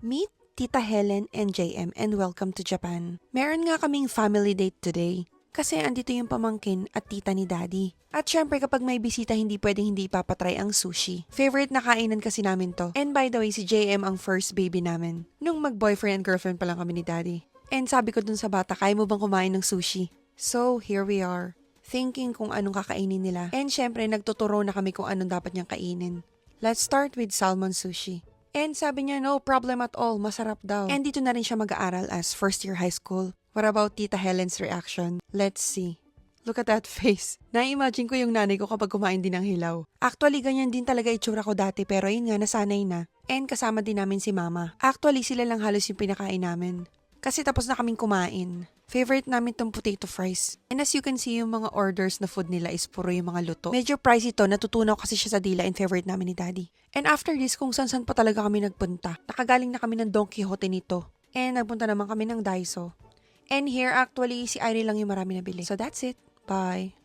Meet Tita Helen and JM and welcome to Japan. Meron nga kaming family date today. Kasi andito yung pamangkin at tita ni daddy. At syempre kapag may bisita hindi pwedeng hindi ipapatry ang sushi. Favorite na kainan kasi namin to. And by the way, si JM ang first baby namin. Nung mag-boyfriend and girlfriend pa lang kami ni daddy. And sabi ko dun sa bata, kaya mo bang kumain ng sushi? So, here we are. Thinking kung anong kakainin nila. And syempre, nagtuturo na kami kung anong dapat niyang kainin. Let's start with salmon sushi. And sabi niya, no problem at all, masarap daw. And dito na rin siya mag-aaral as first year high school. What about Tita Helen's reaction? Let's see. Look at that face. Na-imagine ko yung nanay ko kapag kumain din ng hilaw. Actually, ganyan din talaga itsura ko dati pero yun nga, nasanay na. And kasama din namin si mama. Actually, sila lang halos yung pinakain namin. Kasi tapos na kaming kumain. Favorite namin tong potato fries. And as you can see, yung mga orders na food nila is puro yung mga luto. Medyo pricey to, natutunaw kasi siya sa dila and favorite namin ni daddy. And after this, kung saan-saan pa talaga kami nagpunta. Nakagaling na kami ng Don Quixote nito. And nagpunta naman kami ng Daiso. And here, actually, si Irene lang yung marami nabili. So that's it. Bye.